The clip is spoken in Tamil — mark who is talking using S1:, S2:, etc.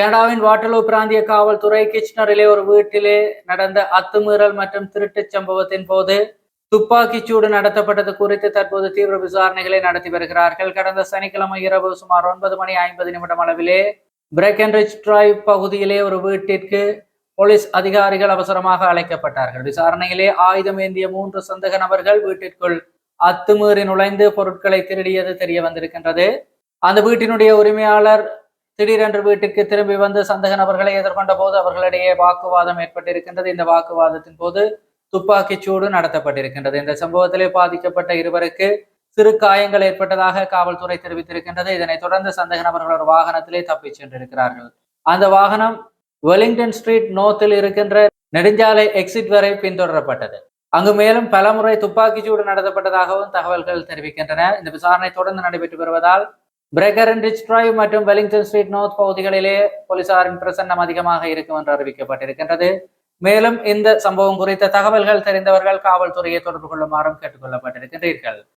S1: கனடாவின் வாட்டலோ பிராந்திய காவல்துறை கிச்னரிலே ஒரு வீட்டிலே நடந்த அத்துமீறல் மற்றும் திருட்டுச் சம்பவத்தின் போது துப்பாக்கிச்சூடு நடத்தப்பட்டது குறித்து தற்போது தீவிர விசாரணைகளை நடத்தி வருகிறார்கள். கடந்த சனிக்கிழமை இரவு சுமார் ஒன்பது மணி ஐம்பது நிமிடம் அளவிலே பிரேக்கன்ரிச் டிரைவ் பகுதியிலே ஒரு வீட்டிற்கு போலீஸ் அதிகாரிகள் அவசரமாக அழைக்கப்பட்டார்கள். விசாரணையிலே ஆயுதம் ஏந்திய மூன்று சந்தக நபர்கள் வீட்டிற்குள் அத்துமீறி நுழைந்து பொருட்களை திருடியது தெரிய வந்திருக்கின்றது. அந்த வீட்டினுடைய உரிமையாளர் திடீரென்று வீட்டுக்கு திரும்பி வந்து சந்தக நபர்களை எதிர்கொண்ட போது அவர்களிடையே வாக்குவாதம் ஏற்பட்டிருக்கின்றது. இந்த வாக்குவாதத்தின் போது துப்பாக்கிச் சூடு நடத்தப்பட்டிருக்கின்றது. இந்த சம்பவத்திலே பாதிக்கப்பட்ட இருவருக்கு சிறு காயங்கள் ஏற்பட்டதாக காவல்துறை தெரிவித்திருக்கின்றது. இதனைத் தொடர்ந்து சந்தேக நபர்கள் ஒரு வாகனத்திலே தப்பிச் சென்றிருக்கிறார்கள். அந்த வாகனம் வெலிங்டன் ஸ்ட்ரீட் நோத்தில் இருக்கின்ற நெடுஞ்சாலை எக்ஸிட் வரை பின்தொடரப்பட்டது. அங்கு மேலும் பலமுறை துப்பாக்கிச் சூடு நடத்தப்பட்டதாகவும் தகவல்கள் தெரிவிக்கின்றன. இந்த விசாரணை தொடர்ந்து நடைபெற்று வருவதால் பிரேக்கர் அண்ட் ரிச் டிரைவ் மற்றும் வெலிங்டன் ஸ்ட்ரீட் நோர்த் பகுதிகளிலே போலீசாரின் பிரசன்னம் அதிகமாக இருக்கும் என்று அறிவிக்கப்பட்டிருக்கின்றது. மேலும் இந்த சம்பவம் குறித்த தகவல்கள் தெரிந்தவர்கள் காவல்துறையை தொடர்பு கொள்ளுமாறும் கேட்டுக்கொள்ளப்பட்டிருக்கின்றீர்கள்.